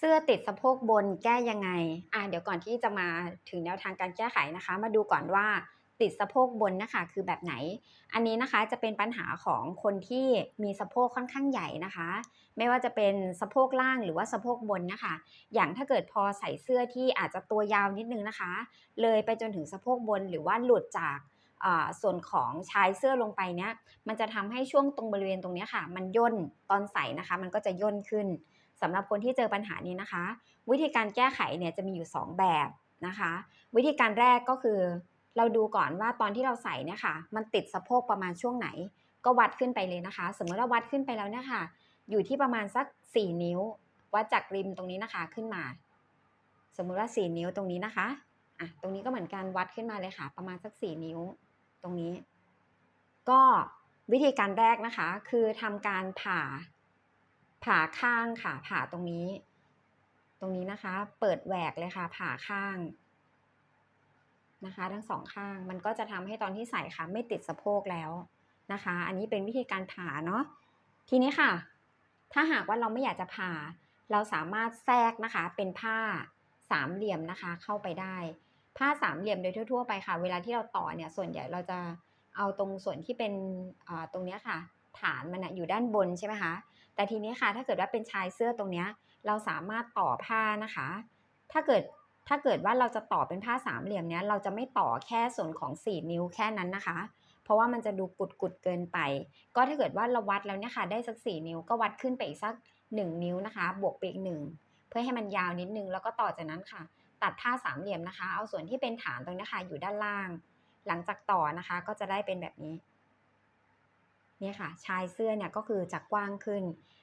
เสื้อติดสะโพกบนแก้ยังไง อ่าเดี๋ยวก่อนที่จะมาถึงแนวทางการแก้ไขนะคะ มาดูก่อนว่าติดสะโพกบนนะคะคือแบบไหน อันนี้นะคะจะเป็นปัญหาของคนที่มีสะโพกค่อนข้างใหญ่นะคะ ไม่ว่าจะเป็นสะโพกล่างหรือว่าสะโพกบนนะคะ อย่างถ้าเกิดพอใส่เสื้อที่อาจจะตัวยาวนิดนึงนะคะ เลยไปจนถึงสะโพกบนหรือว่าหลุดจากอ่าส่วนของชายเสื้อลงไปเนี้ยมันจะทำให้ช่วงตรงบริเวณตรงนี้ค่ะ มันย่นตอนใส่นะคะ มันก็จะย่นขึ้น สำหรับคนที่เจอปัญหานี้นะคะ วิธีการแก้ไขเนี่ยจะมีอยู่ 2 แบบนะคะ วิธีการแรกก็คือ เราดูก่อนว่าตอนที่เราใส่เนี่ยค่ะ มันติดสะโพกประมาณช่วงไหน ก็วัดขึ้นไปเลยนะคะ สมมติว่าวัดขึ้นไปแล้วเนี่ยค่ะ อยู่ที่ประมาณสัก 4 นิ้ว วัดจากริมตรงนี้นะคะขึ้นมา สมมุติว่า 4 นิ้วตรงนี้นะคะอะตรงนี้ก็เหมือนกันวัดขึ้นมาเลยค่ะ ประมาณสัก 4 นิ้วตรงนี้ ก็วิธีการแรกนะคะ คือทำการผ่า ผ่าข้างค่ะ ผ่าตรงนี้ ตรงนี้นะคะ เปิดแหวกเลยค่ะ ผ่าข้างนะคะ ทั้งสองข้างมันก็จะทำให้ตอนที่ใส่ค่ะ ไม่ติดสะโพกแล้วนะคะ อันนี้เป็นวิธีการผ่าเนาะทีนี้ค่ะ ถ้าหากว่าเราไม่อยากจะผ่า เราสามารถแทรกนะคะ เป็นผ้าสามเหลี่ยมนะคะ เข้าไปได้ ผ้าสามเหลี่ยมโดยทั่ว ๆ ไปค่ะ เวลาที่เราต่อเนี่ยส่วนใหญ่เราจะเอาตรงส่วนที่เป็นตรงนี้ค่ะ ฐานมันนะอยู่ด้านบนใช่ไหมคะ แต่ทีนี้ค่ะถ้าเกิดว่าเป็นชายเสื้อตรงเนี้ยเราสามารถต่อผ้านะคะ ถ้าเกิดถ้าเกิดว่าเราจะต่อเป็นผ้าสามเหลี่ยมเนี้ยเราจะไม่ต่อแค่ส่วนของ 4 นิ้วแค่นั้นนะคะ เพราะว่ามันจะดูกุดกุดเกินไป ก็ถ้าเกิดว่าเราวัดแล้วเนี่ยค่ะได้สัก 4 นิ้วก็วัดขึ้นไปอีกสัก 1 นิ้วนะคะ บวกไปอีกหนึ่งเพื่อให้มันยาวนิดนึงแล้วก็ต่อจากนั้นค่ะ ตัดผ้าสามเหลี่ยมนะคะ เอาส่วนที่เป็นฐานตรงนี้ค่ะอยู่ด้านล่าง หลังจากต่อนะคะก็จะได้เป็นแบบนี้ เนี่ยค่ะชายเสื้อเนี่ยก็คือจะกว้างขึ้น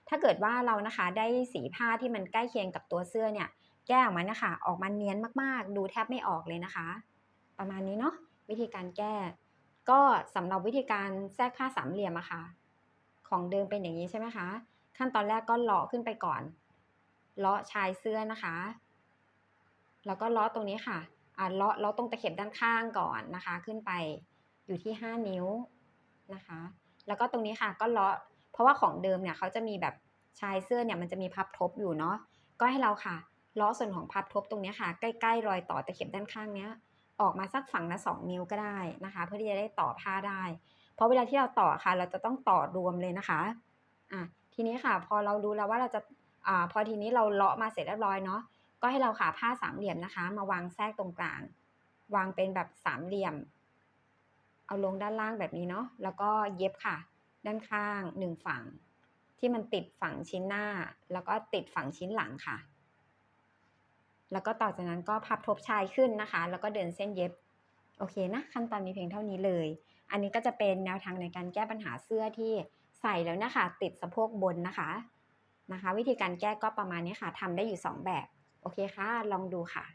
ถ้าเกิดว่าเรานะคะได้สีผ้าที่มันใกล้เคียงกับตัวเสื้อเนี่ยแก้ออกมานะคะออกมาเนียนมากๆ ดูแทบไม่ออกเลยนะคะ ประมาณนี้เนาะวิธีการแก้ ก็สำหรับวิธีการแทรกผ้าสามเหลี่ยมอะค่ะ ของเดิมเป็นอย่างนี้ใช่ไหมคะขั้นตอนแรกก็เลาะขึ้นไปก่อน เลาะชายเสื้อนะคะ แล้วก็เลาะตรงนี้ค่ะอ่าเลาะเลาะตรงตะเข็บด้านข้างก่อนนะคะ ขึ้นไปอยู่ที่ 5 นิ้วนะคะ แล้วก็ตรงนี้ค่ะก็เลาะ เพราะว่าของเดิมเนี่ยเขาจะมีแบบชายเสื้อเนี่ยมันจะมีพับทบอยู่เนาะ ก็ให้เราค่ะเลาะส่วนของพับทบตรงนี้ค่ะ ใกล้ๆรอยต่อตะเข็บด้านข้างเนี้ย ออกมาสักฝั่งละ2นิ้วก็ได้นะคะ เพื่อที่จะได้ต่อผ้าได้ เพราะเวลาที่เราต่อค่ะ เราจะต้องต่อรวมเลยนะคะ อะทีนี้ค่ะ พอเรารู้แล้วว่าเราจะ อ่า พอทีนี้เราเลาะมาเสร็จเรียบร้อยเนาะ ก็ให้เราค่ะผ้าสามเหลี่ยมนะคะ มาวางแทรกตรงกลาง วางเป็นแบบสามเหลี่ยม เอาลงด้านล่างแบบนี้เนาะแล้วก็เย็บค่ะ ด้านข้างหนึ่งฝั่ง ที่มันติดฝั่งชิ้นหน้า แล้วก็ติดฝั่งชิ้นหลังค่ะ แล้วก็ต่อจากนั้นก็พับทบชายขึ้นนะคะ แล้วก็เดินเส้นเย็บโอเคนะขั้นตอนมีเพียงเท่านี้เลย อันนี้ก็จะเป็นแนวทางในการแก้ปัญหาเสื้อที่ใส่แล้วนะคะ ติดสะโพกบนนะคะนะคะ วิธีการแก้ก็ประมาณนี้ค่ะทำได้อยู่ 2 แบบ โอเคค่ะ ลองดูค่ะ